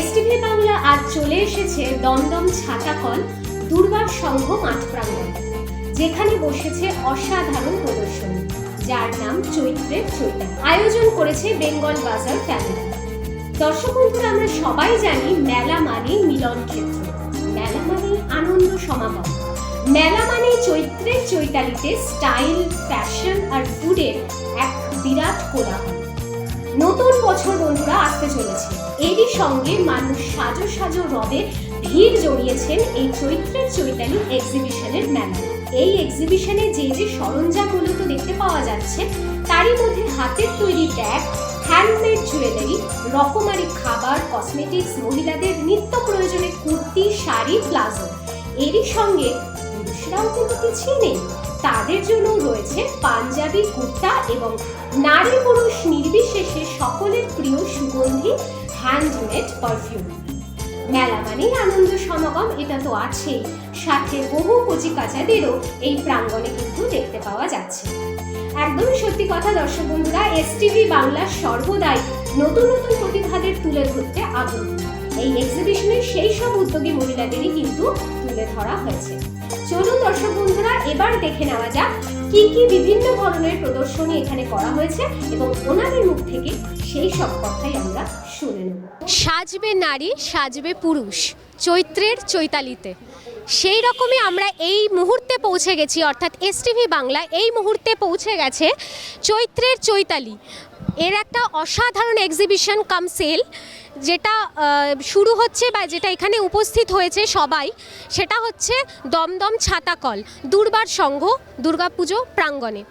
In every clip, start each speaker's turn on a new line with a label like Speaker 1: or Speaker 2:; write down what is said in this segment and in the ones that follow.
Speaker 1: STV Bangla আজ চলে এসেছে দমদম ছাতাকল দুর্বার সংঘ মাঠ প্রাঙ্গণ, যেখানে বসেছে অসাধারণ প্রদর্শনী, যার নাম চৈত্রের চৈতা আয়োজন করেছে বেঙ্গল বাজার ফ্যামিলি দর্শক বন্ধুরা, আমরা সবাই জানি মেলা মানেই মিলন ক্ষেত্র। মেলা মানেই আনন্দ সমাগম। মেলা মানেই চৈত্রের চৈতালিতে স্টাইল ফ্যাশন আর ফুডের এক বিরাট কোলাহল। নতুন বছর বন্ধুরা, আসতে চলেছে। এরই সঙ্গে মানুষ সাজো সাজো রবে ভিড় জড়িয়েছেন এই চৈত্রের চৈতালি এক্সিবিশনের মেলায় এই এক্সিবিশনে যে যে সরঞ্জামগুলো তো দেখতে পাওয়া যাচ্ছে, তারই মধ্যে হাতের তৈরি ব্যাগ হ্যান্ডমেড জুয়েলারি রকমারি খাবার কসমেটিক্স মহিলাদের নিত্য প্রয়োজনে কুর্তি, শাড়ি, প্লাজো। এরই সঙ্গে পুরুষরাও কিন্তু কিছুই নেই। তাদের জন্য রয়েছে পাঞ্জাবি কুর্তা এবং নারী পুরুষ নির্বিশেষে সকলের প্রিয় সুগন্ধি হ্যান্ডমেড পারফিউম মেলা মানেই আনন্দ সমাগম, এটা তো আছেই। সাথে বহু কচি কাচাদেরও এই প্রাঙ্গণে কিন্তু দেখতে পাওয়া যাচ্ছে। একদমই সত্যি কথা, দর্শক বন্ধুরা এসটিভি বাংলার সর্বদাই নতুন নতুন প্রতিভাদের তুলে ধরতে আগ্রহ। এই এক্সিবিশনে সেই সব উদ্যোগী মহিলাদেরই কিন্তু তুলে ধরা হয়েছে। চলুন দর্শক বন্ধুরা, এবার দেখে নেওয়া যাক কি কি বিভিন্ন ধরনের প্রদর্শনী এখানে করা হয়েছে এবং ওনাদের মুখ থেকে সেই সব কথাই আমরা শুনে নেব।
Speaker 2: সাজবে নারী, সাজবে পুরুষ, চৈত্রের চৈতালিতে। সেই রকমই আমরা এই মুহূর্তে পৌঁছে গেছি, অর্থাৎ এসটিভি বাংলা এই মুহূর্তে পৌঁছে গেছে চৈত্রের চৈতালি। এর একটা অসাধারণ এক্সিবিশন কাম সেল যেটা শুরু হচ্ছে বা যেটা এখানে উপস্থিত হয়েছে সবাই, সেটা হচ্ছে দমদম ছাতাকল দুর্বার সংঘ, দুর্গাপুজো প্রাঙ্গণে।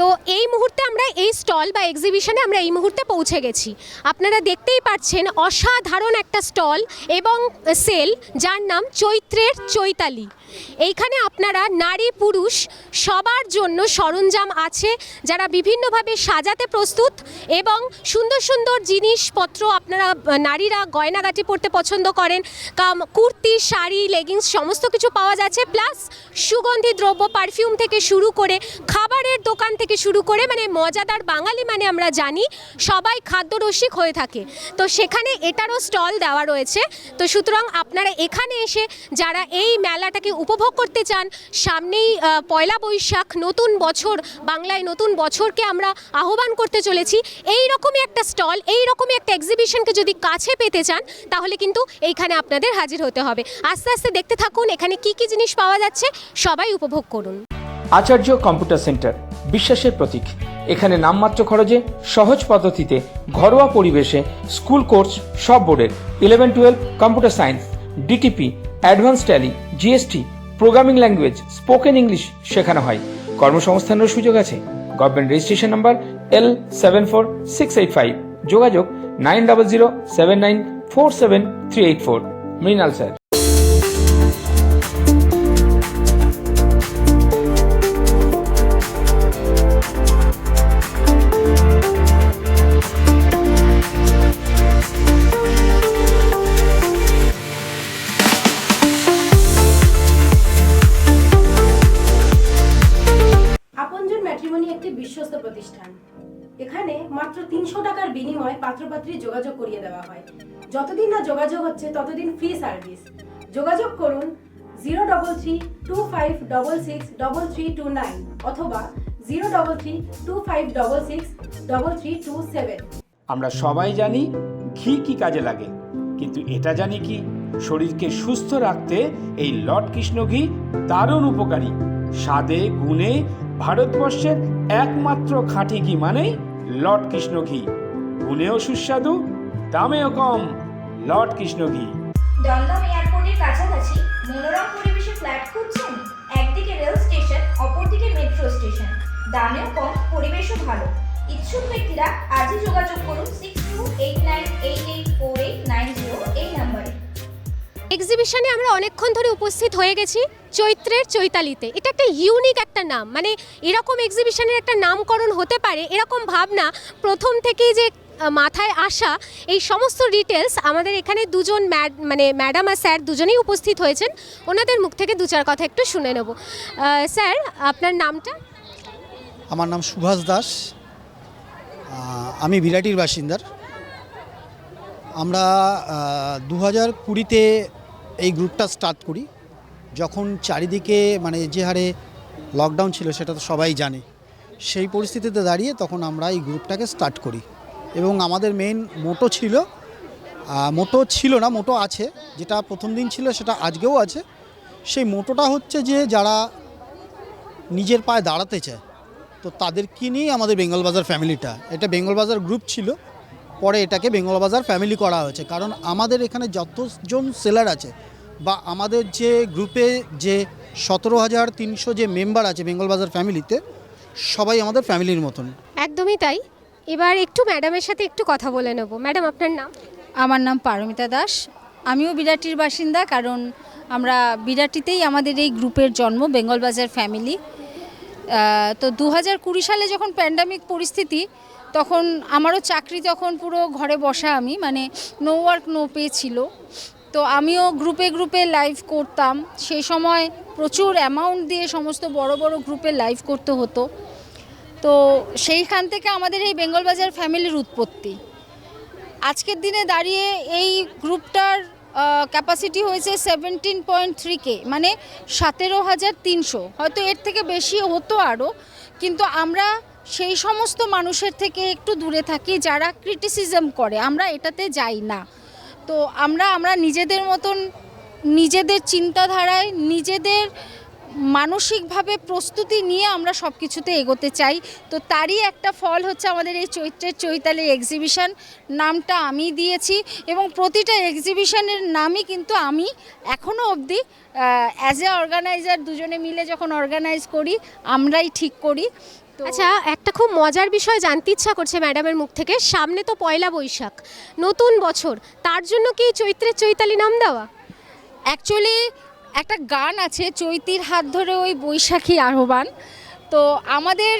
Speaker 2: তো এই মুহূর্তে আমরা এই স্টল বা এক্সিবিশনে আমরা এই মুহূর্তে পৌঁছে গেছি। আপনারা দেখতেই পাচ্ছেন অসাধারণ একটা স্টল এবং সেল যার নাম চৈত্রের চৈতালি। এইখানে আপনারা নারী পুরুষ সবার জন্য সরঞ্জাম আছে, যারা বিভিন্নভাবে সাজাতে প্রস্তুত এবং সুন্দর সুন্দর জিনিসপত্র আপনারা, নারীরা গয়নাগাটি পরতে পছন্দ করেন, কাম, কুর্তি, শাড়ি লেগিংস সমস্ত কিছু পাওয়া যাচ্ছে প্লাস সুগন্ধি দ্রব্য পারফিউম থেকে শুরু করে খাবারের দোকান থেকে শুরু করে মানে মজাদার বাঙালি মানে আমরা জানি, সবাই খাদ্যরসিক হয়ে থাকে। তো সেখানে এটারও স্টল দেওয়া রয়েছে। তো সুতরাং আপনারা এখানে এসে যারা এই মেলাটাকে উপভোগ করতে চান, সামনেই পয়লা বৈশাখ, নতুন বছর, বাংলায় নতুন বছরকে আমরা আহ্বান করতে চলেছি। এই রকমই একটা স্টল, এই রকমই একটা এক্সিবিশনকে যদি কাছে পেতে চান, তাহলে কিন্তু এইখানে আপনাদের হাজির হতে হবে। আস্তে আস্তে দেখতে থাকুন, এখানে কি কি জিনিস পাওয়া যাচ্ছে, সবাই উপভোগ করুন।
Speaker 3: Acharya computer centre. বিশ্বাসের প্রতীক। এখানে নামমাত্র খরচে, সহজ পদ্ধতিতে, ঘরোয়া পরিবেশে, স্কুল কোর্স, সব বোর্ডের, eleven, twelve, computer science, DTP, advance Tally, GST, programming language, spoken English শেখানো হয়। কর্মসংস্থানের সুযোগ আছে। Government registration number L seven four six eight five. যোগাযোগ nine double zero seven nine four seven three eight four. Mrinal sir.
Speaker 4: আপনজন একটি বিশ্বস্ত প্রতিষ্ঠান। এখানে মাত্র তিনশো টাকার বিনিময়ে পাত্রপাত্রী যোগাযোগ করিয়ে দেওয়া হয়। যতদিন না যোগাযোগ হচ্ছে, ততদিন ফ্রি সার্ভিস যোগাযোগ করুন zero double three two five double six double three two nine অথবা zero double three two five double six double three two seven.
Speaker 3: আমরা সবাই জানি ঘি কি কাজে লাগে, কিন্তু এটা জানি কি? শরীরকে সুস্থ রাখতে এই লট কৃষ্ণ ঘি দারুণ উপকারী। স্বাদে, গুণে ভারতবর্ষের একমাত্র খাঁটি ঘি মানেই লট কৃষ্ণ ঘি। গুণেও সুস্বাদু, দামেও কম লট কৃষ্ণ ঘি।
Speaker 5: দমদম এয়ারপোর্টের কাছাকাছি মনোরম পরিবেশে ফ্ল্যাট খুঁজছেন একদিকে রেল স্টেশন, অপরদিকে মেট্রো স্টেশন। দামেও কম, পরিবেশও ভালো। ইচ্ছুক ব্যক্তিরা আজই যোগাযোগ করুন six two eight nine eight eight four eight nine zero
Speaker 2: এক্সিবিশনে আমরা অনেকক্ষণ ধরে উপস্থিত হয়ে গেছি চৈত্রের চৈতালিতে। এটা একটা ইউনিক একটা নাম। মানে এরকম এক্সিবিশনের একটা নামকরণ হতে পারে, এরকম ভাবনা প্রথম থেকেই যে মাথায় আসা এই সমস্ত ডিটেলস আমাদের এখানে দুজন মানে ম্যাডাম আর স্যার দুজনেই উপস্থিত হয়েছেন। ওনাদের মুখ থেকে দু চার কথা একটু শুনে নেব। স্যার আপনার নামটা?
Speaker 6: আমার নাম সুভাষ দাস। আমি বিরাটির বাসিন্দার। আমরা দু হাজার কুড়িতে এই গ্রুপটা স্টার্ট করি। যখন চারিদিকে মানে যে হারে লকডাউন ছিল সেটা তো সবাই জানে, সেই পরিস্থিতিতে দাঁড়িয়ে তখন আমরা এই গ্রুপটাকে স্টার্ট করি। এবং আমাদের মেন মোটো ছিল মোটো ছিল না, মোটো আছে, যেটা প্রথম দিন ছিল সেটা আজকেও আছে। সেই মোটোটা হচ্ছে যে যারা নিজের পায়ে দাঁড়াতে চায়, তো তাদেরকে নিয়েই আমাদের বেঙ্গল বাজার ফ্যামিলিটা এটা বেঙ্গল বাজার গ্রুপ ছিল পরে এটাকে বেঙ্গল বাজার ফ্যামিলি করা হয়েছে। কারণ আমাদের এখানে যতজন সেলার আছে বা আমাদের যে গ্রুপে যে সতেরো হাজার তিনশো যে মেম্বার আছে বেঙ্গল বাজার ফ্যামিলিতে সবাই আমাদের ফ্যামিলির মতন।
Speaker 2: একদমই তাই। এবার একটু ম্যাডামের সাথে একটু কথা বলে নেব। ম্যাডাম আপনার নাম?
Speaker 7: আমার নাম পারমিতা দাস। আমিও বিরাটির বাসিন্দা কারণ আমরা বিরাটিতেই আমাদের এই গ্রুপের জন্ম বেঙ্গল বাজার ফ্যামিলি তো দু হাজার কুড়ি সালে যখন প্যান্ডামিক পরিস্থিতি তখন আমারও চাকরি তখন পুরো ঘরে বসা আমি মানে নো ওয়ার্ক নো পে ছিল। তো আমিও গ্রুপে গ্রুপে লাইভ করতাম। সেই সময় প্রচুর অ্যামাউন্ট দিয়ে সমস্ত বড় বড় গ্রুপে লাইভ করতে হতো। তো সেইখান থেকে আমাদের এই বেঙ্গল বাজার ফ্যামিলির উৎপত্তি। আজকের দিনে দাঁড়িয়ে এই গ্রুপটার ক্যাপাসিটি হয়েছে সেভেন্টিন পয়েন্ট থ্রি কে মানে সতেরো হাজার তিনশো। হয়তো এর থেকে বেশি হতো আরও কিন্তু আমরা সেই সমস্ত মানুষের থেকে একটু দূরে থাকি যারা ক্রিটিসিজম করে, আমরা এটাতে যাই না। তো আমরা আমরা নিজেদের মতন, নিজেদের চিন্তাধারায়, নিজেদের মানসিকভাবে প্রস্তুতি নিয়ে আমরা সব কিছুতে এগোতে চাই। তো তারই একটা ফল হচ্ছে আমাদের এই চৈত্রের চৈতালি এক্সিবিশন নামটা আমি দিয়েছি এবং প্রতিটা এক্সিবিশনের নামই কিন্তু আমি এখনও অবধি অ্যাজ এ অর্গানাইজার দুজনে মিলে যখন অর্গানাইজ করি, আমরাই ঠিক করি।
Speaker 2: আচ্ছা একটা খুব মজার বিষয় জানতে ইচ্ছা করছে ম্যাডামের মুখ থেকে। সামনে তো পয়লা বৈশাখ। নতুন বছর। তার জন্য কি চৈত্রের চৈতালি নাম দেওয়া?
Speaker 7: অ্যাকচুয়ালি একটা গান আছে চৈতির হাত ধরে ওই বৈশাখী আহ্বান। তো আমাদের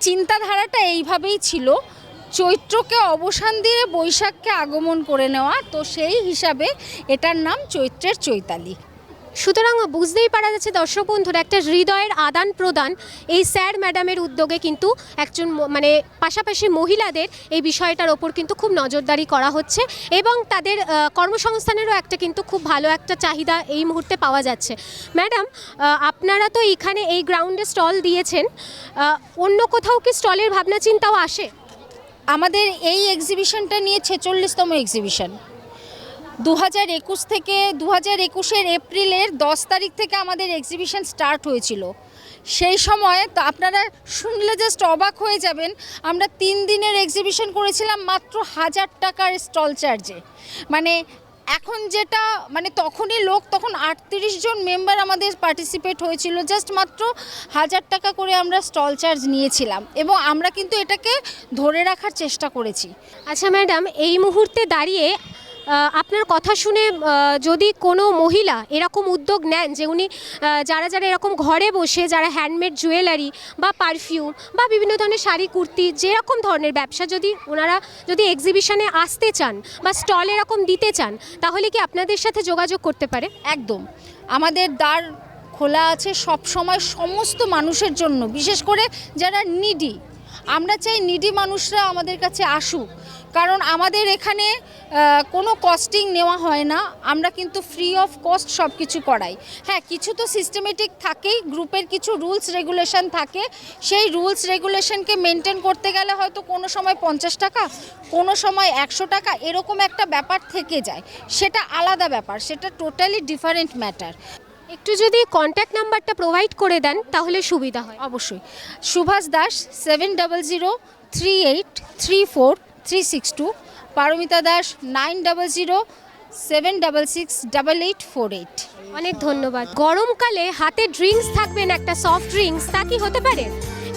Speaker 7: চিন্তাধারাটা এইভাবেই ছিল। চৈত্রকে অবসান দিয়ে বৈশাখকে আগমন করে নেওয়া। তো সেই হিসাবে এটার নাম চৈত্রের চৈতালি।
Speaker 2: সুতরাং বুঝতেই পারা যাচ্ছে, দর্শক বন্ধুরা, একটা হৃদয়ের আদান প্রদান এই স্যার ম্যাডামের উদ্যোগে কিন্তু একজন মানে পাশাপাশি মহিলাদের এই বিষয়টার ওপর কিন্তু খুব নজরদারি করা হচ্ছে এবং তাদের কর্মসংস্থানেরও একটা কিন্তু খুব ভালো একটা চাহিদা এই মুহূর্তে পাওয়া যাচ্ছে। ম্যাডাম আপনারা তো এখানে এই গ্রাউন্ডে স্টল দিয়েছেন অন্য কোথাও কি স্টলের ভাবনা চিন্তাও আসে?
Speaker 7: আমাদের এই এক্সিবিশনটা নিয়ে ছেচল্লিশতম এক্সিবিশন দু হাজার একুশ থেকে দু হাজার একুশের এপ্রিলের দশ তারিখ থেকে আমাদের এক্সিবিশন স্টার্ট হয়েছিল। সেই সময় তো আপনারা শুনলে জাস্ট অবাক হয়ে যাবেন, আমরা তিন দিনের এক্সিবিশন করেছিলাম মাত্র হাজার টাকার স্টল চার্জে মানে এখন যেটা মানে তখনই লোক, তখন আটত্রিশ জন মেম্বার আমাদের পার্টিসিপেট হয়েছিল জাস্ট মাত্র হাজার টাকা করে আমরা স্টল চার্জ নিয়েছিলাম। এবং আমরা কিন্তু এটাকে ধরে রাখার চেষ্টা করেছি।
Speaker 2: আচ্ছা ম্যাডাম, এই মুহূর্তে দাঁড়িয়ে আপনার কথা শুনে যদি কোনো মহিলা এরকম উদ্যোগ নেন যে উনি যারা যারা এরকম ঘরে বসে, যারা হ্যান্ডমেড জুয়েলারি বা পারফিউম বা বিভিন্ন ধরনের শাড়ি, কুর্তি, যেরকম ধরনের ব্যবসা যদি ওনারা যদি এক্সিবিশনে আসতে চান বা স্টল এরকম দিতে চান, তাহলে কি আপনাদের সাথে যোগাযোগ করতে পারে?
Speaker 7: একদম। আমাদের দ্বার খোলা আছে সব সময় সমস্ত মানুষের জন্য, বিশেষ করে যারা নিডি আমরা চাই নিডি মানুষরা আমাদের কাছে আসুক। কারণ আমাদের এখানে কোনো কস্টিং নেওয়া হয় না। আমরা কিন্তু ফ্রি অফ কস্ট সব কিছু করাই। হ্যাঁ কিছু তো সিস্টেমেটিক থাকেই গ্রুপের কিছু রুলস রেগুলেশন থাকে। সেই রুলস রেগুলেশনকে মেনটেন করতে গেলে হয়তো কোনো সময় পঞ্চাশ টাকা কোনো সময় একশো টাকা এরকম একটা ব্যাপার থেকে যায়। সেটা আলাদা ব্যাপার সেটা টোটালি ডিফারেন্ট ম্যাটার
Speaker 2: একটু যদি কন্ট্যাক্ট নাম্বারটা প্রোভাইড করে দেন তাহলে সুবিধা হয়।
Speaker 7: অবশ্যই। Subhash Das seven double zero three eight three four three six two Paramita Das nine double zero seven double six double eight four eight
Speaker 2: অনেক ধন্যবাদ। গরমকালে হাতে ড্রিঙ্কস থাকবেন একটা সফট ড্রিঙ্কস তা কি হতে পারে?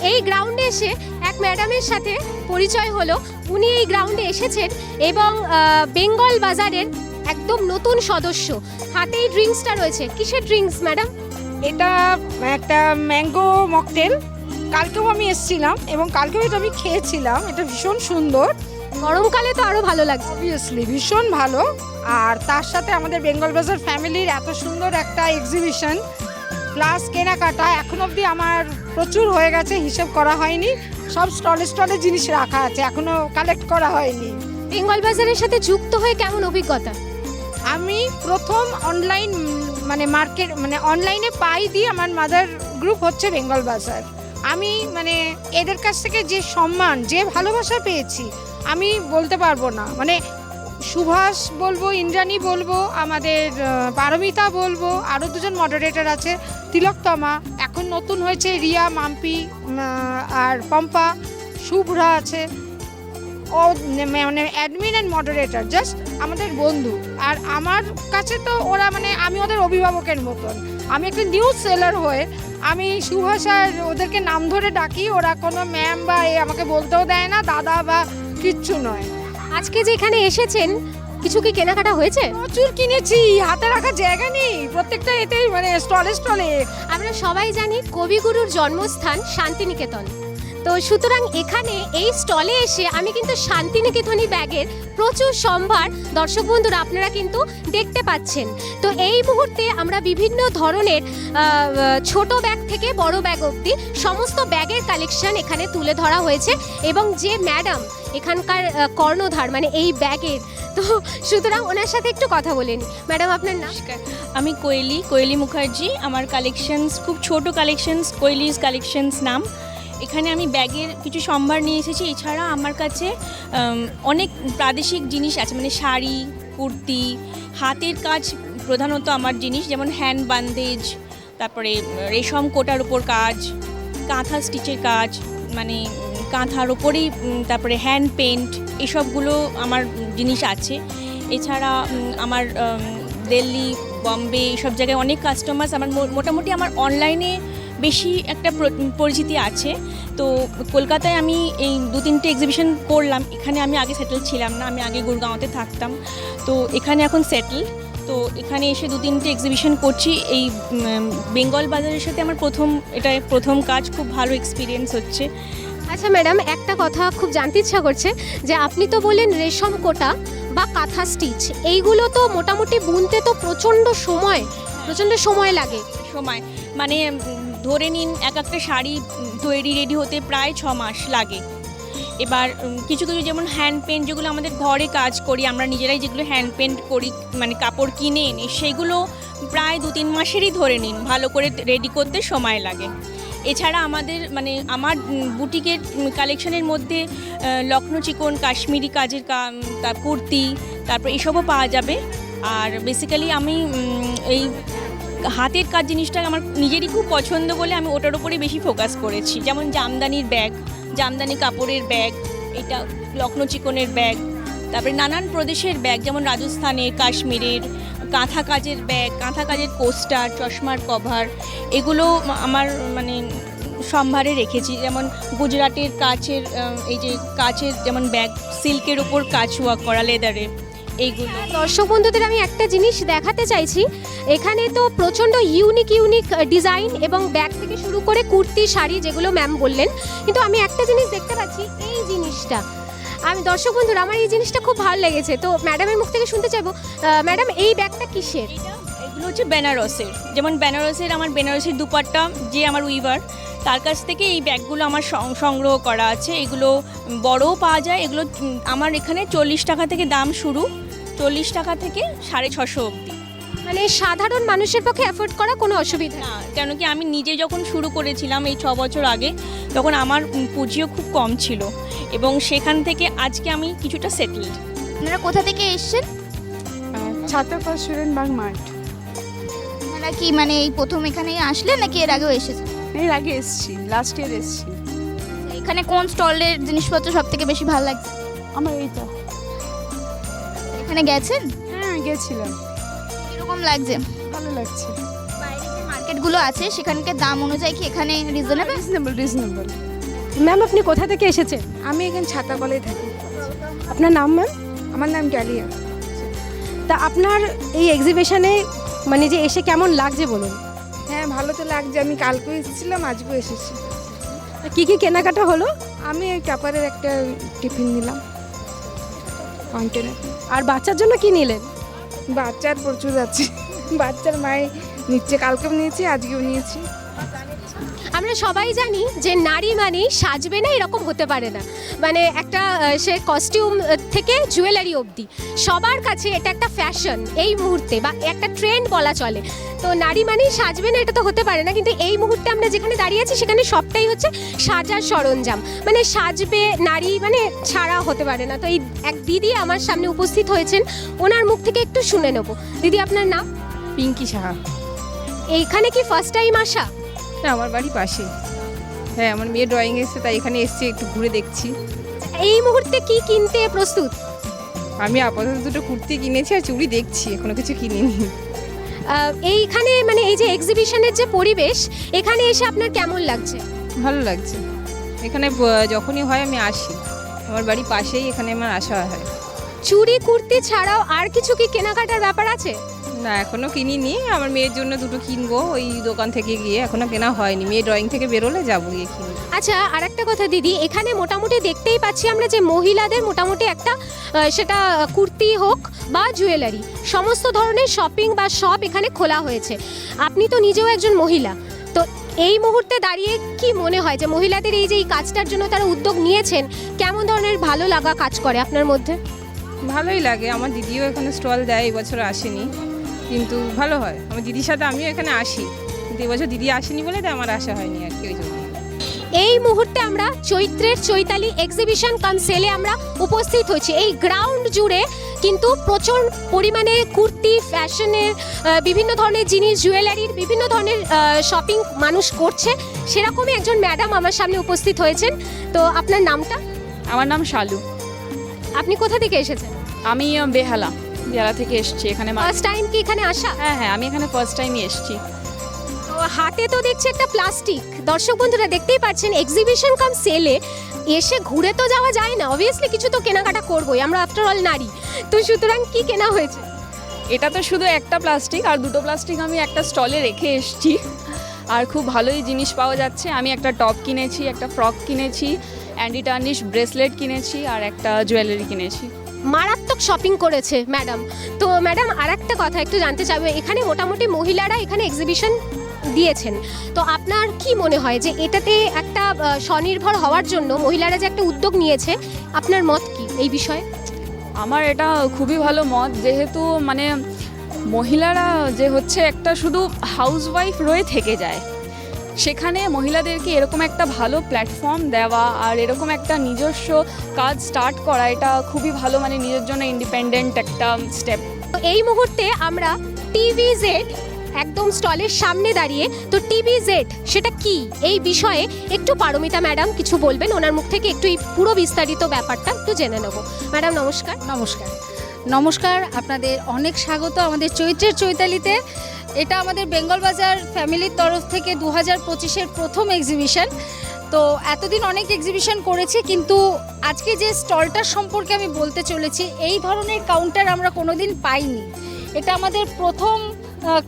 Speaker 2: এই গ্রাউন্ডে এসে এক ম্যাডামের সাথে পরিচয় হলো। উনি এই গ্রাউন্ডে এসেছেন এবং বেঙ্গল বাজারের একদম নতুন সদস্য। হাতেই ড্রিঙ্কসটা রয়েছে। কিসের ড্রিঙ্কস ম্যাডাম
Speaker 8: এটা একটা ম্যাঙ্গো মকটেল কালকেও আমি এসেছিলাম এবং কালকেও এটা আমি খেয়েছিলাম। এটা ভীষণ সুন্দর।
Speaker 2: গরমকালে তো আরও ভালো লাগছে।
Speaker 8: অবভিয়াসলি ভীষণ ভালো। আর তার সাথে আমাদের বেঙ্গল বাজার ফ্যামিলির এত সুন্দর একটা এক্সিবিশন প্লাস কেনাকাটা এখন অবধি আমার প্রচুর হয়ে গেছে হিসেব করা হয়নি। সব স্টলে স্টলে জিনিস রাখা আছে এখনও কালেক্ট করা হয়নি।
Speaker 2: বেঙ্গল বাজারের সাথে যুক্ত হয়ে কেমন অভিজ্ঞতা?
Speaker 8: আমি প্রথম অনলাইন মানে মার্কেট মানে অনলাইনে পাই দিয়ে আমার মাদার গ্রুপ হচ্ছে বেঙ্গল বাজার আমি মানে এদের কাছ থেকে যে সম্মান যে ভালোবাসা পেয়েছি আমি বলতে পারব না। মানে সুভাষ বলব, ইন্দ্রাণী বলব, আমাদের পারমিতা বলব আরও দুজন মডারেটর আছে। তিলকতমা এখন নতুন হয়েছে রিয়া, মাম্পি আর পম্পা, শুভ্রা আছে। ও মানে অ্যাডমিন অ্যান্ড মডারেটর জাস্ট আমাদের বন্ধু। আর আমার কাছে তো ওরা মানে আমি ওদের অভিভাবকের মতন। আমি একটা নিউজ সেলার হয়ে, আমি সুভাষ আর ওদেরকে নাম ধরে ডাকি, ওরা কোনো ম্যাম বা এ আমাকে বলতেও দেয় না, দাদা বা কিচ্ছু নয়।
Speaker 2: আজকে যে এখানে এসেছেন কিছু কি কেনাকাটা হয়েছে?
Speaker 8: প্রচুর কিনেছি হাতে রাখার জায়গা নেই প্রত্যেকটা এতেই মানে স্টলে স্টলে।
Speaker 2: আমরা সবাই জানি কবিগুরুর জন্মস্থান শান্তিনিকেতন। তো সুতরাং এখানে এই স্টলে এসে আমি কিন্তু শান্তিনিকেতনী ব্যাগের প্রচুর সম্ভার। দর্শক বন্ধুরা আপনারা কিন্তু দেখতে পাচ্ছেন। তো এই মুহূর্তে আমরা বিভিন্ন ধরনের ছোট ব্যাগ থেকে বড় ব্যাগ অবধি সমস্ত ব্যাগের কালেকশন এখানে তুলে ধরা হয়েছে। এবং যে ম্যাডাম এখানকার কর্ণধার মানে এই ব্যাগের। তো সুতরাং ওনার সাথে একটু কথা বলেন ম্যাডাম, আপনার নাম?
Speaker 9: আমি কোয়েলি কোয়েলি মুখার্জি। আমার কালেকশনস খুব ছোট কালেকশনস কোয়েলিজ কালেকশনস নাম। এখানে আমি ব্যাগের কিছু সম্ভার নিয়ে এসেছি। এছাড়া আমার কাছে অনেক প্রাদেশিক জিনিস আছে মানে শাড়ি, কুর্তি, হাতের কাজ প্রধানত আমার জিনিস, যেমন হ্যান্ড বান্দেজ তারপরে রেশম কোটার উপর কাজ, কাঁথা স্টিচের কাজ মানে কাঁথার ওপরেই তারপরে হ্যান্ড পেন্ট এসবগুলো আমার জিনিস আছে। এছাড়া আমার দিল্লি, বম্বে এইসব জায়গায় অনেক কাস্টমার্স আমার মোটামুটি আমার অনলাইনে বেশি একটা পরিচিতি আছে। তো কলকাতায় আমি এই দু তিনটে এক্সিবিশন করলাম, এখানে আমি আগে সেটেল ছিলাম না, আমি আগে গুরগাঁওতে থাকতাম। তো এখানে এখন সেটেল তো এখানে এসে দু তিনটে এক্সিবিশন করছি। এই বেঙ্গল বাজারের সাথে আমার প্রথম এটা প্রথম কাজ, খুব ভালো এক্সপিরিয়েন্স হচ্ছে।
Speaker 2: আচ্ছা ম্যাডাম একটা কথা খুব জানতে ইচ্ছা করছে যে আপনি তো বললেন রেশম কোটা বা কাঁথা স্টিচ, এইগুলো তো মোটামুটি বুনতে তো প্রচণ্ড সময় প্রচণ্ড সময় লাগে।
Speaker 9: সময় মানে ধরে নিন এক একটা শাড়ি তৈরি রেডি হতে প্রায় ছ মাস লাগে। এবার কিছু কিছু যেমন হ্যান্ড পেন্ট যেগুলো আমাদের ঘরে কাজ করি, আমরা নিজেরাই যেগুলো হ্যান্ড পেন্ট করি মানে কাপড় কিনে এনে, সেগুলো প্রায় দু তিন মাসেরই ধরে নিন, ভালো করে রেডি করতে সময় লাগে। এছাড়া আমাদের মানে আমার বুটিকের কালেকশনের মধ্যে লখনৌ চিকন, কাশ্মীরি কাজের কুর্তি, তারপর এসবও পাওয়া যাবে। আর বেসিক্যালি আমি এই হাতের কাজ জিনিসটা আমার নিজেরই খুব পছন্দ বলে আমি ওটার উপরেই বেশি ফোকাস করেছি। যেমন জামদানির ব্যাগ জামদানি কাপড়ের ব্যাগ এটা লখনৌ চিকনের ব্যাগ তারপরে নানান প্রদেশের ব্যাগ যেমন রাজস্থানের, কাশ্মীরের কাঁথা কাজের ব্যাগ কাঁথা কাজের কোস্টার চশমার কভার এগুলো আমার মানে সম্ভারে রেখেছি। যেমন গুজরাটের কাচের এই যে কাচের যেমন ব্যাগ সিল্কের ওপর ওয়ার্ক করা লেদারে এইগুলো।
Speaker 2: দর্শক বন্ধুদের আমি একটা জিনিস দেখাতে চাইছি। এখানে তো প্রচণ্ড ইউনিক ইউনিক ডিজাইন এবং ব্যাগ থেকে শুরু করে কুর্তি, শাড়ি যেগুলো ম্যাম বললেন। কিন্তু আমি একটা জিনিস দেখতে পাচ্ছি, এই জিনিসটা আমি দর্শক বন্ধুরা, আমার এই জিনিসটা খুব ভালো লেগেছে। তো ম্যাডামের মুখ থেকে শুনতে চাইব ম্যাডাম এই ব্যাগটা কিসের?
Speaker 9: এগুলো হচ্ছে বেনারসের। যেমন বেনারসের, আমার বেনারসের দুপাট্টা, যে আমার উইভার তার কাছ থেকে এই ব্যাগগুলো আমার সংগ্রহ করা আছে। এগুলো বড়ও পাওয়া যায়। এগুলো আমার এখানে চল্লিশ টাকা থেকে দাম শুরু। চল্লিশ টাকা থেকে সাড়ে ছশো অবধি।
Speaker 2: মানে সাধারণ মানুষের পক্ষে অ্যাফোর্ড করা কোনো অসুবিধা
Speaker 9: না কেন কি আমি নিজে যখন শুরু করেছিলাম এই ছ বছর আগে তখন আমার পুঁজিও খুব কম ছিল। এবং সেখান থেকে আজকে আমি কিছুটা সেটেলড
Speaker 5: আপনারা কোথা থেকে এসেছেন?
Speaker 8: ছাত্রপা স্টুডেন্ট বাং মাঠ।
Speaker 5: আপনারা কি মানে এই প্রথম এখানে আসলেন নাকি এর আগেও এসেছেন?
Speaker 8: এর আগে এসেছি লাস্ট ইয়ার এসেছি।
Speaker 5: এখানে কোন স্টলের জিনিসপত্র সব থেকে বেশি ভালো লাগছে?
Speaker 8: আমার এইটা।
Speaker 5: এখানে গেছেন?
Speaker 8: হ্যাঁ গেছিলাম।
Speaker 5: কীরকম লাগছে?
Speaker 8: ভালো লাগছে।
Speaker 5: মার্কেটগুলো আছে সেখানকার দাম অনুযায়ী কি এখানে রিজনেবল
Speaker 8: রিজনেবল রিজনেবল
Speaker 4: ম্যাম আপনি কোথা থেকে এসেছেন?
Speaker 8: আমি এখানে ছাতাকলেই থাকি।
Speaker 4: আপনার নাম ম্যাম
Speaker 8: আমার নাম ডালিয়া
Speaker 4: তা আপনার এই এক্সিবিশনে মানে যে এসে কেমন লাগছে বলুন?
Speaker 8: হ্যাঁ ভালো তো লাগছে। আমি কালকেও এসেছিলাম আজকেও এসেছি।
Speaker 4: কি কি কেনাকাটা হলো?
Speaker 8: আমি ওই টাপারের একটা টিফিন নিলাম। কন্টেনার
Speaker 4: আর বাচ্চার জন্য কি নিলেন?
Speaker 8: বাচ্চার প্রচুর আছে। বাচ্চার মায়ে নিচ্ছে কালকেও নিয়েছি আজকেও নিয়েছি।
Speaker 2: আমরা সবাই জানি যে নারী মানেই সাজবে না এরকম হতে পারে না। মানে একটা সে কস্টিউম থেকে জুয়েলারি অবধি। সবার কাছে এটা একটা ফ্যাশন এই মুহূর্তে বা একটা ট্রেন্ড বলা চলে। তো নারী মানেই সাজবে না এটা তো হতে পারে না কিন্তু এই মুহূর্তে আমরা যেখানে দাঁড়িয়ে আছি সেখানে সবটাই হচ্ছে সাজার সরঞ্জাম। মানে সাজবে নারী মানে ছাড়া হতে পারে না। তো এই এক দিদি আমার সামনে উপস্থিত হয়েছেন ওনার মুখ থেকে একটু শুনে নেব। দিদি আপনার নাম?
Speaker 10: পিঙ্কি সাহা।
Speaker 2: এইখানে কি ফার্স্ট টাইম আসা?
Speaker 10: না আমার বাড়ি পাশে। হ্যাঁ আমার মেয়ে ড্রয়িং এসছে তাই এখানে এসছি একটু ঘুরে দেখছি।
Speaker 2: এই মুহূর্তে কি কিনতে প্রস্তুত?
Speaker 10: আমি আপাতত দুটো কুর্তি কিনেছি আর চুড়ি দেখছি এখনও কিছু কিনিনি।
Speaker 2: এইখানে মানে এই যে এক্সিবিশনের যে পরিবেশ এখানে এসে আপনার কেমন লাগছে?
Speaker 10: ভালো লাগছে। এখানে যখনই হয় আমি আসি। আমার বাড়ি পাশেই এখানে আমার আসা হয়।
Speaker 2: চুড়ি কুর্তি ছাড়াও আর কিছু কি কেনাকাটার ব্যাপার আছে?
Speaker 10: না এখনও কিনিনি। আমার মেয়ের জন্য দুটো কিনবো। ওই দোকান থেকে গিয়ে এখনও কেনা হয়নি। মেয়ে ড্রয়িং থেকে বেরোলে যাব গিয়ে কিনবো।
Speaker 2: আচ্ছা আর একটা কথা দিদি এখানে মোটামুটি দেখতেই পাচ্ছি আমরা যে মহিলাদের মোটামুটি একটা আহ, সেটা কুর্তি হোক বা জুয়েলারি সমস্ত ধরনের শপিং বা শপ এখানে খোলা হয়েছে। আপনি তো নিজেও একজন মহিলা। তো এই মুহূর্তে দাঁড়িয়ে কি মনে হয় যে মহিলাদের এই যে এই কাজটার জন্য তারা উদ্যোগ নিয়েছেন কেমন ধরনের ভালো লাগা কাজ করে আপনার মধ্যে?
Speaker 10: ভালোই লাগে। আমার দিদিও এখানে স্টল দেয় এবছর আসেনি। কিন্তু ভালো হয়। আমার দিদির সাথে আমিও এখানে আসি। কিন্তু এবছর দিদি আসেনি বলে তো আমার আসা হয়নি আর কি ওই জন্য।
Speaker 2: এই মুহূর্তে আমরা চৈত্রের চৈতালি এক্সিবিশন কাম সেলে আমরা উপস্থিত হয়েছি। এই গ্রাউন্ড জুড়ে কিন্তু প্রচুর পরিমাণে কুর্তি ফ্যাশনের বিভিন্ন ধরনের জিনিস জুয়েলারির বিভিন্ন ধরনের শপিং মানুষ করছে। সেরকমই একজন ম্যাডাম আমার সামনে উপস্থিত হয়েছেন। তো আপনার নামটা?
Speaker 11: আমার নাম শালু।
Speaker 2: আপনি কোথা থেকে এসেছেন?
Speaker 11: আমি বেহালা। বেহালা থেকে এসেছি এখানে
Speaker 2: ফার্স্ট টাইম কি এখানে আসা?
Speaker 11: হ্যাঁ হ্যাঁ আমি এখানে ফার্স্ট টাইমই এসেছি।
Speaker 2: তো হাতে তো দেখছি একটা প্লাস্টিক দর্শক বন্ধুরা দেখতেই পাচ্ছেন এক্সিবিশন কাম সেলে এসে ঘুরে তো যাওয়া যায় না। অবভিয়াসলি কিছু তো কেনাকাটা করবোই আমরা আফটার অল নারী। তো সুতরাং কি কেনা হয়েছে?
Speaker 11: এটা তো শুধু একটা প্লাস্টিক আর দুটো প্লাস্টিক আমি একটা স্টলে রেখে এসেছি। আর খুব ভালোই জিনিস পাওয়া যাচ্ছে। আমি একটা টপ কিনেছি একটা ফ্রক কিনেছি অ্যান্ডি টার্নিশ ব্রেসলেট কিনেছি আর একটা জুয়েলারি কিনেছি।
Speaker 2: মারাত্মক শপিং করেছে ম্যাডাম তো ম্যাডাম আর একটা কথা একটু জানতে চাইব। এখানে মোটামুটি মহিলারা এখানে এক্সিবিশন দিয়েছেন। তো আপনার কি মনে হয় যে এটাতে একটা স্বনির্ভর হওয়ার জন্য মহিলারা যে একটা উদ্যোগ নিয়েছে, আপনার মত কি এই বিষয়ে?
Speaker 11: আমার এটা খুবই ভালো মত, যেহেতু মানে মহিলারা যে হচ্ছে একটা শুধু হাউসওয়াইফ রয়ে থেকে যায়। সেখানে মহিলাদেরকে এরকম একটা ভালো প্ল্যাটফর্ম দেওয়া আর এরকম একটা নিজস্ব কাজ স্টার্ট করা এটা খুবই ভালো মানে নিজের জন্য ইন্ডিপেন্ডেন্ট একটা স্টেপ
Speaker 2: তো এই মুহূর্তে আমরা টিভি জেড একদম স্টলের সামনে দাঁড়িয়ে তো টিভি জেড সেটা কি? এই বিষয়ে একটু পারমিতা ম্যাডাম কিছু বলবেন ওনার মুখ থেকে একটু এই পুরো বিস্তারিত ব্যাপারটা একটু জেনে নেব। ম্যাডাম নমস্কার।
Speaker 7: নমস্কার। নমস্কার আপনাদের অনেক স্বাগত আমাদের চৈত্রের চৈতালিতে। এটা আমাদের বেঙ্গল বাজার ফ্যামিলির তরফ থেকে দু হাজার পঁচিশের প্রথম এক্সিবিশন তো এতদিন অনেক এক্সিবিশন করেছি, কিন্তু আজকে যে স্টলটার সম্পর্কে আমি বলতে চলেছি, এই ধরনের কাউন্টার আমরা কোনোদিন পাইনি। এটা আমাদের প্রথম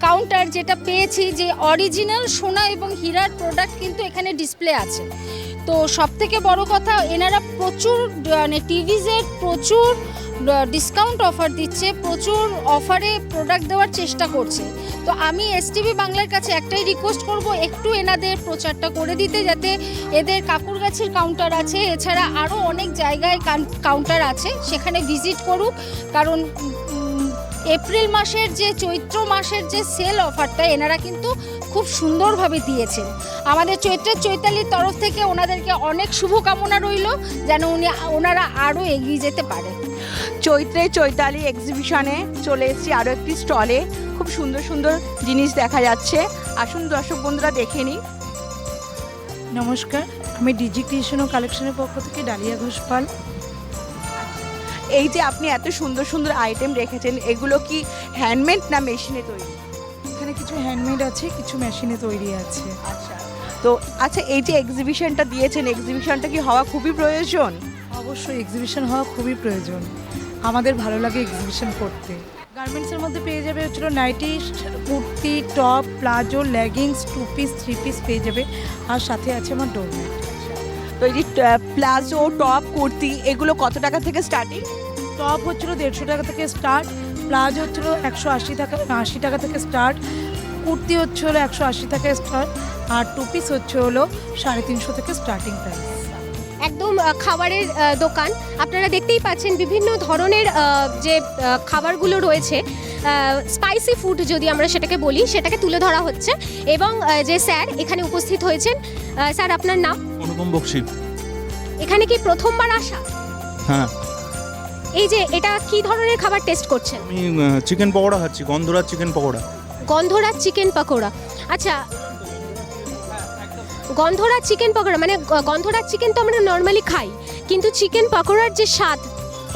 Speaker 7: কাউন্টার যেটা পেয়েছি যে অরিজিনাল সোনা এবং হীরার প্রোডাক্ট কিন্তু এখানে ডিসপ্লে আছে। তো সব থেকে বড় কথা, এনারা প্রচুর মানে টিভিজের প্রচুর ডিসকাউন্ট অফার দিচ্ছে, প্রচুর অফারে প্রোডাক্ট দেওয়ার চেষ্টা করছে। তো আমি এসটিভি বাংলার কাছে একটাই রিকোয়েস্ট করব, একটু এনাদের প্রচারটা করে দিতে যাতে এদের কাকুরগাছির কাউন্টার আছে, এছাড়া আরও অনেক জায়গায় কাউন্টার আছে, সেখানে ভিজিট করুক, কারণ এপ্রিল মাসের যে চৈত্র মাসের যে সেল অফারটা এনারা কিন্তু খুব সুন্দরভাবে দিয়েছেন। আমাদের চৈত্রের চৈতালির তরফ থেকে ওনাদেরকে অনেক শুভকামনা রইল যেন উনি ওনারা আরও এগিয়ে যেতে পারে।
Speaker 12: চৈত্রে চৈতালি এক্সিবিশনে চলে এসেছি আরও একটি স্টলে খুব সুন্দর সুন্দর জিনিস দেখা যাচ্ছে। আসুন দর্শক বন্ধুরা দেখে নিই।
Speaker 13: নমস্কার আমি ডিজি ক্রিয়েশন ও কালেকশনের পক্ষ থেকে ডালিয়া ঘোষ পাল।
Speaker 12: এই যে আপনি এত সুন্দর সুন্দর আইটেম রেখেছেন এগুলো কি হ্যান্ডমেড না মেশিনে তৈরি?
Speaker 13: এখানে কিছু হ্যান্ডমেড আছে কিছু মেশিনে তৈরি আছে।
Speaker 12: আচ্ছা। তো আচ্ছা এই যে এক্সিবিশনটা দিয়েছেন এক্সিবিশনটা কি হওয়া খুবই প্রয়োজন?
Speaker 13: অবশ্যই এক্সিবিশন হওয়া খুবই প্রয়োজন। আমাদের ভালো লাগে এক্সিবিশন করতে। গার্মেন্টসের মধ্যে পেয়ে যাবে হচ্ছিল nighty kurti top palazzo leggings two piece three piece পেয়ে যাবে। আর সাথে আছে আমার ডোরমেট
Speaker 12: তো এই যে প্লাজো টপ কুর্তি এগুলো কত টাকা থেকে স্টার্টিং
Speaker 13: টপ হচ্ছিল দেড়শো টাকা থেকে স্টার্ট প্লাজো হচ্ছিল একশো আশি টাকা আশি টাকা থেকে স্টার্ট কুর্তি হচ্ছে হলো একশো আশি থেকে স্টার্ট আর টু পিস হচ্ছে হলো সাড়ে তিনশো থেকে স্টার্টিং প্রাইস
Speaker 2: একদম খাবারের দোকান। আপনারা দেখতেই পাচ্ছেন বিভিন্ন ধরনের যে খাবারগুলো রয়েছে স্পাইসি ফুড যদি আমরা সেটাকে বলি সেটাকে তুলে ধরা হচ্ছে। এবং যে স্যার এখানে উপস্থিত হয়েছেন স্যার আপনার নাম?
Speaker 14: অনুপম বক্সি।
Speaker 2: এখানে কি প্রথমবার আসা?
Speaker 14: হ্যাঁ।
Speaker 2: এই যে এটা কি ধরনের খাবার টেস্ট করছেন?
Speaker 14: আমি চিকেন পকোড়া খাচ্ছি গন্ধরাজ চিকেন পকোড়া।
Speaker 2: গন্ধরাজ চিকেন পকোড়া। আচ্ছা গন্ধরাজ চিকেন পকোড়া মানে গন্ধরাজ চিকেন তো আমরা নর্মালি খাই কিন্তু চিকেন পকোড়ার যে স্বাদ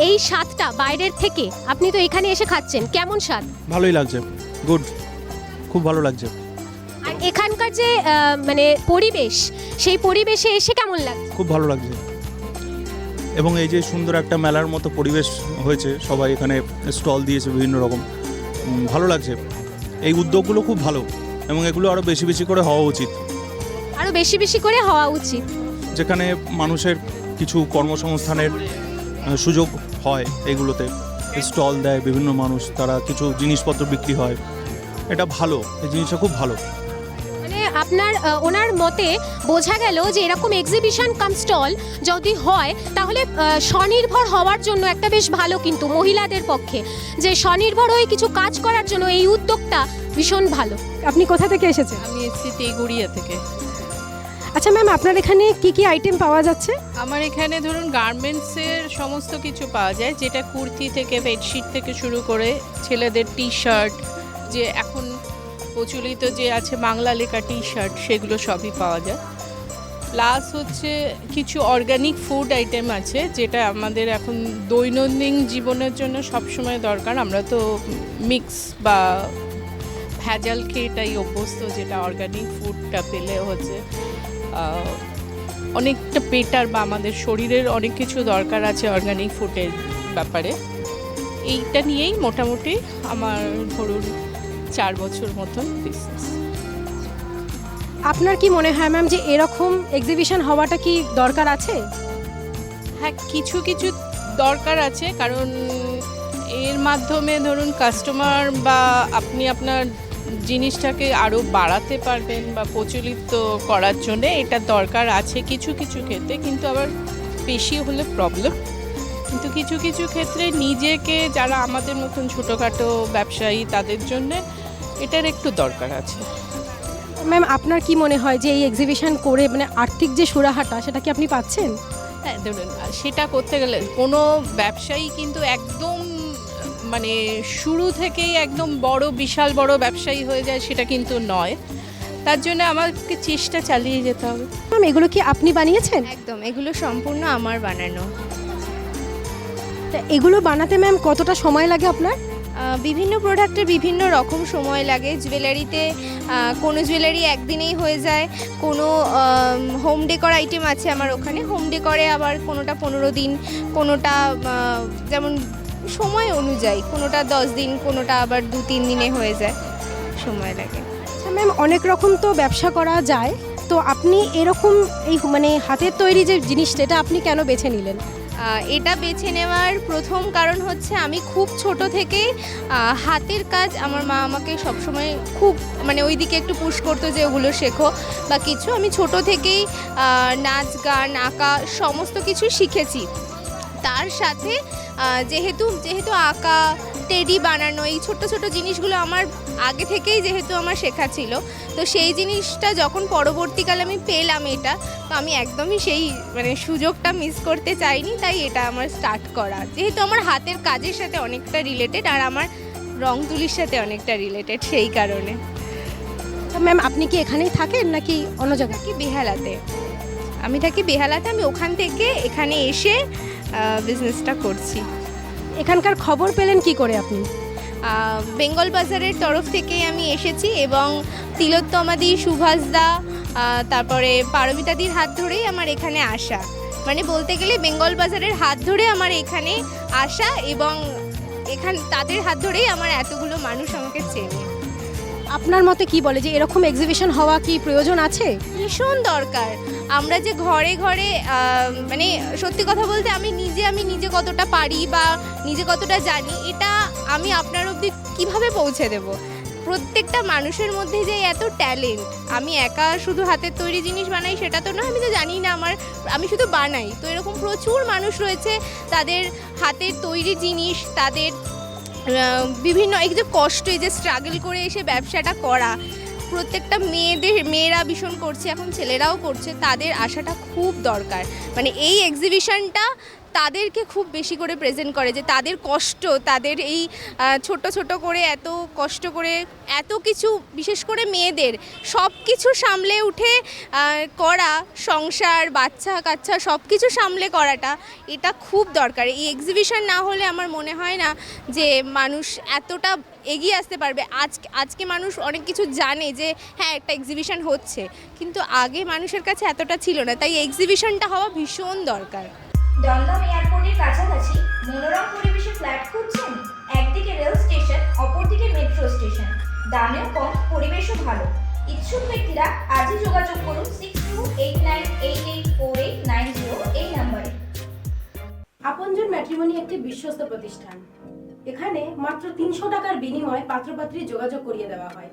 Speaker 2: এই স্বাদটা বাইরের থেকে আপনি তো এখানে এসে খাচ্ছেন কেমন স্বাদ?
Speaker 14: ভালোই লাগছে গুড খুব ভালো লাগছে।
Speaker 2: আর এখানকার যে মানে পরিবেশ সেই পরিবেশে এসে কেমন লাগছে?
Speaker 14: খুব ভালো লাগছে। এবং এই যে সুন্দর একটা মেলার মতো পরিবেশ হয়েছে সবাই এখানে স্টল দিয়েছে বিভিন্ন রকম। ভালো লাগছে। এই উদ্যোগগুলো খুব ভালো এবং এগুলো আরও বেশি বেশি করে হওয়া উচিত।
Speaker 2: আরও বেশি বেশি করে হওয়া উচিত।
Speaker 14: যেখানে মানুষের কিছু কর্মসংস্থানের সুযোগ হয় এগুলোতে। স্টল দেয় বিভিন্ন মানুষ তারা কিছু জিনিসপত্র বিক্রি হয়। এটা ভালো এই জিনিসটা খুব ভালো।
Speaker 2: আপনার ওনার মতে বোঝা গেল যে এরকম এক্সিবিশন কাম স্টল যদি হয় তাহলে স্বনির্ভর হওয়ার জন্য একটা বেশ ভালো কিন্তু মহিলাদের পক্ষে। যে স্বনির্ভর হয়ে কিছু কাজ করার জন্য এই উদ্যোগটা ভীষণ ভালো।
Speaker 1: আপনি কোথা থেকে এসেছেন?
Speaker 10: আমি এসেছি তেগুড়িয়া থেকে।
Speaker 1: আচ্ছা ম্যাম আপনার এখানে কি কি আইটেম পাওয়া যাচ্ছে?
Speaker 10: আমার এখানে ধরুন গার্মেন্টসের সমস্ত কিছু পাওয়া যায় যেটা কুর্তি থেকে বেডশিট থেকে শুরু করে ছেলেদের টি শার্ট যে এখন প্রচলিত যে আছে বাংলা লেখা টি শার্ট সেগুলো সবই পাওয়া যায়। প্লাস হচ্ছে কিছু অর্গানিক ফুড আইটেম আছে, যেটা আমাদের এখন দৈনন্দিন জীবনের জন্য সবসময় দরকার। আমরা তো মিক্স বা ভেজাল খেয়েটাই অভ্যস্ত, যেটা অর্গানিক ফুডটা পেলে হচ্ছে অনেকটা পেটার বা আমাদের শরীরের অনেক কিছু দরকার আছে অর্গানিক ফুডের ব্যাপারে। এইটা নিয়েই মোটামুটি আমার ধরুন চার বছর মতন বিজনেস
Speaker 1: আপনার কি মনে হয় ম্যাম যে এরকম এক্সিবিশন হওয়াটা কি দরকার আছে?
Speaker 10: হ্যাঁ কিছু কিছু দরকার আছে কারণ এর মাধ্যমে ধরুন কাস্টমার বা আপনি আপনার জিনিসটাকে আরও বাড়াতে পারবেন বা প্রচলিত করার জন্য এটা দরকার আছে কিছু কিছু ক্ষেত্রে কিন্তু আবার বেশি হলে প্রবলেম কিন্তু কিছু কিছু ক্ষেত্রে নিজেকে যারা আমাদের মতন ছোটোখাটো ব্যবসায়ী তাদের জন্য এটার একটু দরকার আছে।
Speaker 1: ম্যাম আপনার কি মনে হয় যে এই এক্সিবিশন করে মানে আর্থিক যে সুরাহাটা সেটা কি আপনি পাচ্ছেন?
Speaker 10: হ্যাঁ ধরুন সেটা করতে গেলে কোনো ব্যবসায়ী কিন্তু একদম মানে শুরু থেকেই একদম বড় বিশাল বড় ব্যবসায়ী হয়ে যায় সেটা কিন্তু নয়। তার জন্য আমাকে চেষ্টা চালিয়ে যেতে হবে।
Speaker 1: ম্যাম এগুলো কি আপনি বানিয়েছেন?
Speaker 5: একদম এগুলো সম্পূর্ণ আমার বানানো।
Speaker 1: তা এগুলো বানাতে ম্যাম কতটা সময় লাগে আপনার?
Speaker 5: বিভিন্ন প্রোডাক্টের বিভিন্ন রকম সময় লাগে। জুয়েলারিতে কোনো জুয়েলারি একদিনেই হয়ে যায়। কোনো হোম ডেকর আইটেম আছে আমার ওখানে। হোম ডেকরে আবার কোনোটা পনেরো দিন, কোনোটা যেমন সময় অনুযায়ী কোনোটা দশ দিন, কোনোটা আবার দু তিন দিনে হয়ে যায়। সময় লাগে।
Speaker 1: আচ্ছা ম্যাম অনেক রকম তো ব্যবসা করা যায়। তো আপনি এরকম এই মানে হাতের তৈরি যে জিনিসটা, এটা আপনি কেন বেছে নিলেন?
Speaker 5: এটা বেছে নেওয়ার প্রথম কারণ হচ্ছে আমি খুব ছোট থেকেই হাতের কাজ আমার মা আমাকে সবসময় খুব মানে ওই দিকে একটু পুশ করতো যে ওগুলো শেখো বা কিছু। আমি ছোট থেকেই নাচ, গান, আঁকা সমস্ত কিছু শিখেছি। তার সাথে যেহেতু যেহেতু আঁকা টেডি বানানো এই ছোট ছোট জিনিসগুলো আমার আগে থেকেই যেহেতু আমার শেখা ছিল তো সেই জিনিসটা যখন পরবর্তীকালে আমি পেলাম এটা তো আমি একদমই সেই মানে সুযোগটা মিস করতে চাইনি তাই এটা আমার স্টার্ট করা। যেহেতু আমার হাতের কাজের সাথে অনেকটা রিলেটেড আর আমার রং তুলির সাথে অনেকটা রিলেটেড সেই কারণে।
Speaker 1: তো ম্যাম আপনি কি এখানেই থাকেন নাকি অন্য জায়গায়?
Speaker 5: কি বেহালাতে। আমি থাকি বেহালাতে আমি ওখান থেকে এখানে এসে বিজনেসটা করছি।
Speaker 1: এখানকার খবর পেলেন কি করে আপনি?
Speaker 5: বেঙ্গল বাজারের তরফ থেকে আমি এসেছি এবং তিলোত্তমাদি, সুভাষদা তারপরে পারমিতাদির হাত ধরেই আমার এখানে আসা। মানে বলতে গেলে বেঙ্গল বাজারের হাত ধরে আমার এখানে আসা এবং এখান, তাদের হাত ধরেই আমার এতগুলো মানুষ আমাকে চেনে।
Speaker 1: আপনার মতে কি বলে যে এরকম এক্সিবিশন হওয়া কি প্রয়োজন আছে?
Speaker 5: ভীষণ দরকার। আমরা যে ঘরে ঘরে মানে সত্যি কথা বলতে আমি নিজে আমি নিজে কতটা পারি বা নিজে কতটা জানি, এটা আমি আপনার অবধি কীভাবে পৌঁছে দেব? প্রত্যেকটা মানুষের মধ্যে যে এত ট্যালেন্ট আমি একা শুধু হাতের তৈরি জিনিস বানাই সেটা তো না আমি তো জানি না আমার, আমি শুধু বানাই। তো এরকম প্রচুর মানুষ রয়েছে, তাদের হাতের তৈরি জিনিস, তাদের বিভিন্ন এই যে কষ্ট, এই যে স্ট্রাগল করে এসে ব্যবসাটা করা, প্রত্যেকটা মেয়েদের, মেয়েরা ভীষণ করছে, এখন ছেলেরাও করছে, তাদের আশাটা খুব দরকার। মানে এই এক্সিবিশনটা তাদেরকে খুব বেশি করে প্রেজেন্ট করে যে তাদের কষ্ট, তাদের এই ছোট ছোট করে এত কষ্ট করে এত কিছু, বিশেষ করে মেয়েদের সব কিছু সামলে উঠে করা, সংসার, বাচ্চা কাচ্চা সব কিছু সামলে করাটা এটা খুব দরকার। এই এক্সিবিশন না হলে আমার মনে হয় না যে মানুষ এতটা এগিয়ে আসতে পারবে। আজ, আজকে মানুষ অনেক কিছু জানে যে হ্যাঁ একটা এক্সিবিশন হচ্ছে, কিন্তু আগে মানুষের কাছে এতটা ছিল না। তাই এক্সিবিশনটা হওয়া ভীষণ দরকার।
Speaker 15: দমদম এয়ারপোর্টের কাছাকাছি মনোরম পরিবেশে ফ্ল্যাট খুঁজছেন একদিকে রেল স্টেশন, অপরদিকে মেট্রো স্টেশন। দামেও কম, পরিবেশও ভালো। ইচ্ছুক ব্যক্তিরা আজই যোগাযোগ করুন six two eight nine eight eight four eight nine zero এই নাম্বারে।
Speaker 4: আপনজন ম্যাট্রিমনি একটি বিশ্বস্ত প্রতিষ্ঠান। এখানে মাত্র তিনশো টাকার বিনিময়ে পাত্রপাত্রী যোগাযোগ করিয়ে দেওয়া হয়।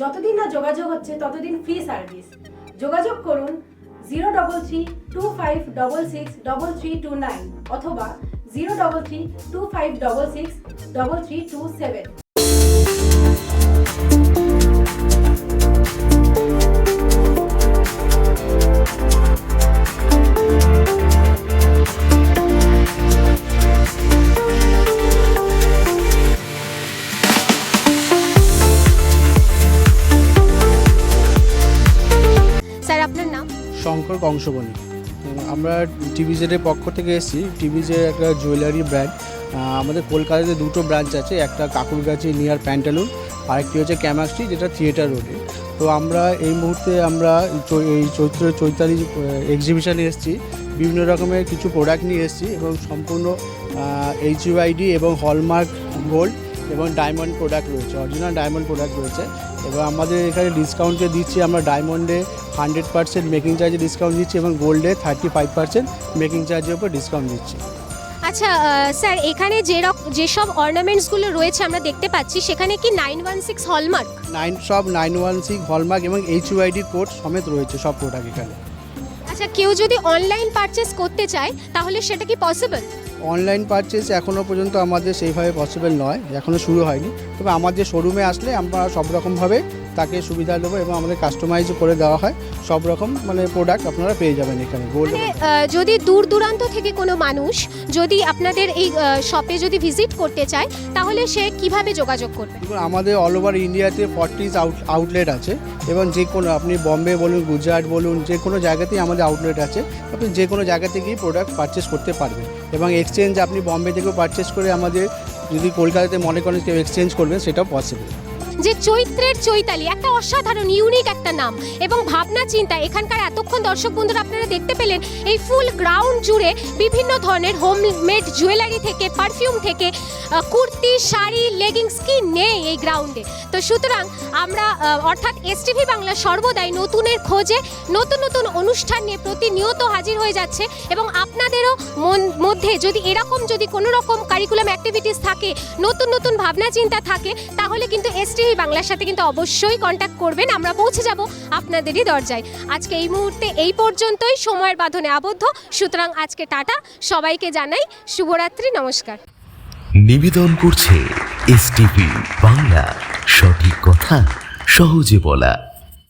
Speaker 4: যতদিন না যোগাযোগ হচ্ছে, ততদিন ফ্রি সার্ভিস যোগাযোগ করুন zero double three two five double six double three two nine অথবা zero double three two five double six double three two seven
Speaker 16: Shankar Kangsabani আমরা টিভিজেডের পক্ষ থেকে এসেছি। টিভিজের একটা জুয়েলারি ব্র্যান্ড আমাদের কলকাতাতে দুটো ব্রাঞ্চ আছে। একটা কাকুরগাছি নিয়ার প্যান্টালুন আরেকটি হচ্ছে ক্যামাক্সটি যেটা থিয়েটার রোডে তো আমরা এই মুহূর্তে আমরা এই চৈত্র, চৈতালি এক্সিবিশনে এসেছি। বিভিন্ন রকমের কিছু প্রোডাক্ট নিয়ে এসেছি এবং সম্পূর্ণ এইচ ইউআইডি এবং হলমার্ক গোল্ড এবং ডায়মন্ড প্রোডাক্ট রয়েছে অরিজিনাল ডায়মন্ড প্রোডাক্ট রয়েছে। এবং আমাদের এখানে ডিসকাউন্টে দিচ্ছি আমরা ডায়মন্ডে হান্ড্রেড পার্সেন্ট মেকিং চার্জে ডিসকাউন্ট দিচ্ছি এবং গোল্ডে থার্টি ফাইভ পার্সেন্ট মেকিং চার্জের উপর ডিসকাউন্ট দিচ্ছি।
Speaker 2: আচ্ছা স্যার এখানে যে যেসব অর্নামেন্টসগুলো রয়েছে আমরা দেখতে পাচ্ছি সেখানে কি nine one six hallmark
Speaker 16: nine সব নাইন ওয়ান সিক্স হলমার্ক এবং এইচ ইউআইডি কোড সমেত রয়েছে সব প্রোডাক্ট এখানে।
Speaker 2: আচ্ছা কেউ যদি অনলাইন পারচেস করতে চায় তাহলে সেটা কি পসিবল
Speaker 16: অনলাইন পারচেস এখনও পর্যন্ত আমাদের সেইভাবে পসিবল নয় এখনও শুরু হয়নি। তবে আমাদের শোরুমে আসলে আমরা সব রকমভাবে তাকে সুবিধা দেবো এবং আমাদের কাস্টমাইজ করে দেওয়া হয়। সব রকম মানে প্রোডাক্ট আপনারা পেয়ে যাবেন এখানে গোল্ড
Speaker 2: মানে যদি দূর দূরান্ত থেকে কোনো মানুষ যদি আপনাদের এই শপে যদি ভিজিট করতে চায় তাহলে সে কীভাবে যোগাযোগ করবে?
Speaker 16: আমাদের অল ওভার ইন্ডিয়াতে ফর্টিজ আউট আউটলেট আছে এবং যে কোনো আপনি বম্বে বলুন গুজরাট বলুন যে কোনো জায়গাতেই আমাদের আউটলেট আছে। আপনি যে কোনো জায়গা থেকেই প্রোডাক্ট পারচেস করতে পারবেন এবং এক্সচেঞ্জ আপনি বম্বে থেকেও পারচেস করে আমাদের যদি কলকাতাতে মনে করেন কেউ এক্সচেঞ্জ করবেন সেটাও পসিবল
Speaker 2: যে চৈত্রের চৈতালি, একটা অসাধারণ ইউনিক একটা নাম। এবং ভাবনা, চিন্তা, এখানকার এতক্ষণ দর্শক বন্ধুরা আপনারা দেখতে পেলেন, এই ফুল গ্রাউন্ড জুড়ে বিভিন্ন ধরনের হোমমেড জুয়েলারি থেকে পারফিউম থেকে কুর্তি, শাড়ি লেগিংস কি নেই এই গ্রাউন্ডে তো সুতরাং আমরা অর্থাৎ এসটিভি বাংলা সর্বদাই নতুনের খোঁজে, নতুন নতুন অনুষ্ঠান নিয়ে প্রতিনিয়ত হাজির হয়ে যাচ্ছে এবং আপনাদেরও মন- মধ্যে যদি এরকম যদি কোনো রকম কারিকুলাম অ্যাক্টিভিটিস থাকে, নতুন নতুন ভাবনা, চিন্তা থাকে, তাহলে কিন্তু এসটিভি বাংলার সাথে কিন্তু অবশ্যই কন্ট্যাক্ট করবেন। আমরা পৌঁছে যাব আপনাদেরই দরজায়। আজকে এই মুহূর্তে এই পর্যন্তই। সময়ের বাঁধনে আবদ্ধ। সুতরাং আজকে টাটা। সবাইকে জানাই শুভরাত্রি। নমস্কার।
Speaker 17: নিবেদন করছে এস বাংলা। সঠিক কথা, সহজে বলা।